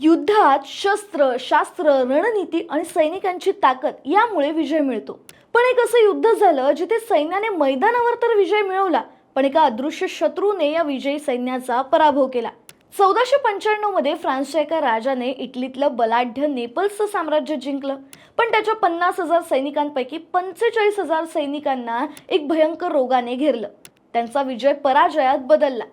युद्धात शस्त्र शास्त्र रणनीती आणि सैनिकांची ताकद यामुळे विजय मिळतो. पण एक असं युद्ध झालं जिथे सैन्याने मैदानावर तर विजय मिळवला पण एका अदृश्य शत्रूने या विजयी सैन्याचा पराभव केला. चौदाशे पंच्याण्णवमध्ये फ्रान्सच्या एका राजाने इटलीतलं बलाढ्य नेपल्सचं साम्राज्य जिंकलं. पण त्याच्या पन्नास हजार सैनिकांपैकी पंचेचाळीस हजार सैनिकांना एक भयंकर रोगाने घेरलं. त्यांचा विजय पराजयात बदलला.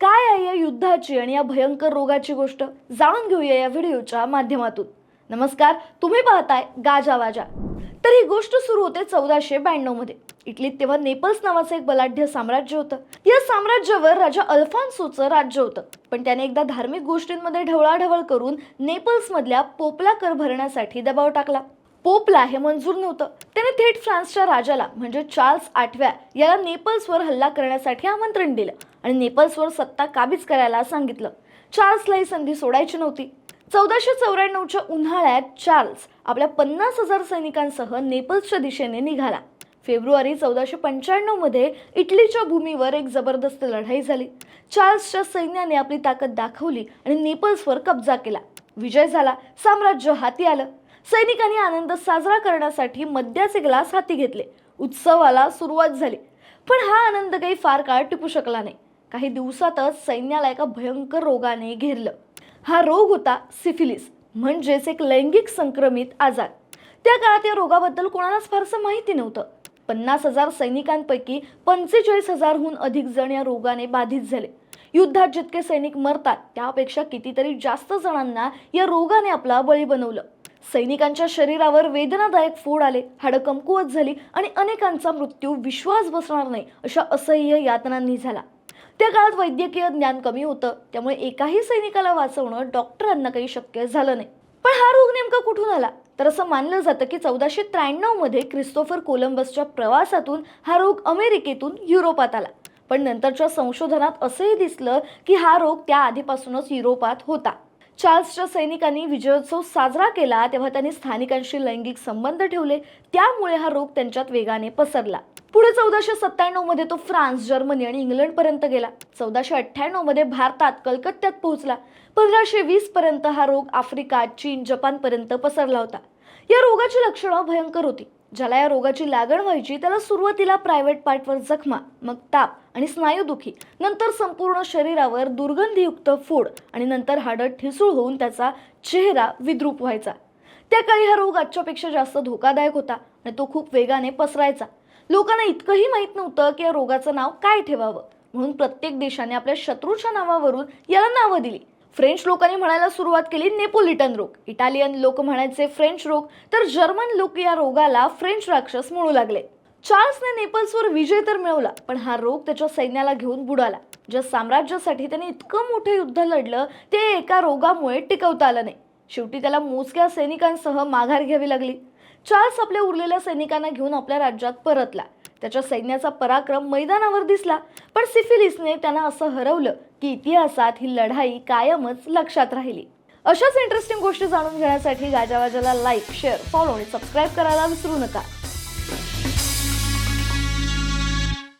काय आहे या युद्धाची आणि या भयंकर रोगाची गोष्ट? जाणून घेऊया या व्हिडिओच्या माध्यमातून. नमस्कार तुम्ही पाहताय गाजा वाजा. तर ही गोष्ट सुरू होते चौदाशे ब्याण्णवमध्ये. इटलीत तेव्हा नेपल्स नावाचं एक बलाढ्य साम्राज्य होतं. या साम्राज्यावर राजा अल्फान्सोचं राज्य होतं. पण त्याने एकदा धार्मिक गोष्टींमध्ये ढवळाढवळ करून नेपल्समधल्या पोपला कर भरण्यासाठी दबाव टाकला. पोपला हे मंजूर नव्हतं. त्याने थेट फ्रान्सच्या राजाला म्हणजे चार्ल्स आठव्या याला नेपल्सवर हल्ला करण्यासाठी आमंत्रण दिलं. आणि नेपल्सवर सत्ता काबीज करायला सांगितलं. चार्ल्सला ही संधी सोडायची नव्हती. चौदाशे चौऱ्याण्णवच्या उन्हाळ्यात चार्ल्स आपल्या पन्नास हजार सैनिकांसह नेपल्सच्या दिशेने निघाला. फेब्रुवारी चौदाशे पंच्याण्णवमध्ये इटलीच्या भूमीवर एक जबरदस्त लढाई झाली. चार्ल्सच्या सैन्याने आपली ताकद दाखवली आणि नेपल्सवर कब्जा केला. विजय झाला साम्राज्य हाती आलं. सैनिकांनी आनंद साजरा करण्यासाठी मद्याचे ग्लास हाती घेतले. उत्सवाला सुरुवात झाली. पण हा आनंद काही फार काळ टिकू शकला नाही. काही दिवसातच सैन्याला एका भयंकर रोगाने घेरलं. हा रोग होता सिफिलिस म्हणजेच एक लैंगिक संक्रमित आजार. त्या काळात या रोगाबद्दल कोणालाच फारसं माहिती नव्हतं. पन्नास हजार सैनिकांपैकी पंचेचाळीस हजारहून अधिक जण या रोगाने बाधित झाले. युद्धात जितके सैनिक मरतात त्यापेक्षा कितीतरी जास्त जणांना या रोगाने आपला बळी बनवलं. सैनिकांच्या शरीरावर वेदनादायक फोड आले हाडं कमकुवत झाली आणि अनेकांचा मृत्यू विश्वास बसणार नाही अशा असह्य यातनांनी झाला. त्या काळात वैद्यकीय ज्ञान कमी होतं. त्यामुळे एकाही सैनिकाला वाचवणं डॉक्टरांना काही शक्य झालं नाही. पण हा रोग नेमका कुठून आला? तर असं मानलं जातं की चौदाशे त्र्याण्णवमध्ये क्रिस्तोफर कोलंबसच्या प्रवासातून हा रोग अमेरिकेतून युरोपात आला. पण नंतरच्या संशोधनात असंही दिसलं की हा रोग त्या आधीपासूनच युरोपात होता. चार्ल्सच्या सैनिकांनी विजयोत्सव साजरा केला तेव्हा त्यांनी स्थानिकांशी लैंगिक संबंध ठेवले. त्यामुळे हा रोग त्यांच्यात वेगाने पसरला. पुढे चौदाशे सत्त्याण्णवमध्ये तो फ्रान्स जर्मनी आणि इंग्लंडपर्यंत गेला. चौदाशे अठ्ठ्याण्णवमध्ये भारतात कलकत्त्यात पोहोचला. पंधराशे वीस पर्यंत हा रोग आफ्रिका चीन जपानपर्यंत पसरला होता. या रोगाची लक्षणं भयंकर होती. ज्याला या रोगाची लागण व्हायची त्याला सुरुवातीला प्रायव्हेट पार्टवर जखमा मग ताप आणि स्नायूदुखी नंतर संपूर्ण शरीरावर दुर्गंधीयुक्त फोड आणि नंतर हाडं ठिसूळ होऊन त्याचा चेहरा विद्रूप व्हायचा. त्या काळी हा रोग आजच्यापेक्षा जास्त धोकादायक होता. आणि तो खूप वेगाने पसरायचा. लोकांना इतकंही माहीत नव्हतं की या रोगाचं नाव काय ठेवावं. म्हणून प्रत्येक देशाने आपल्या शत्रूच्या नावावरून याला नावं दिली. फ्रेंच लोकांनी म्हणायला सुरुवात केली नेपोलिटन रोग. इटालियन लोक म्हणायचे फ्रेंच रोग तर जर्मन लोक या रोगाला फ्रेंच राक्षस म्हणू लागले. चार्ल्सने नेपल्सवर विजय तर मिळवला पण हा रोग त्याच्या सैन्याला घेऊन बुडाला. ज्या साम्राज्यासाठी त्याने इतकं मोठं युद्ध लढलं ते एका रोगामुळे टिकवता आलं नाही. शेवटी त्याला मोजक्या सैनिकांसह माघार घ्यावी लागली. चार्ल्स आपल्या उरलेल्या सैनिकांना घेऊन आपल्या राज्यात परतला. त्याच्या सैन्याचा पराक्रम मैदानावर दिसला पण सिफिलिसने त्यांना असं हरवलं की इतिहासात ही लढाई कायमच लक्षात राहिली. अशाच इंटरेस्टिंग गोष्टी जाणून घेण्यासाठी गाजावाजाला लाईक शेअर फॉलो आणि सबस्क्राईब करायला विसरू नका.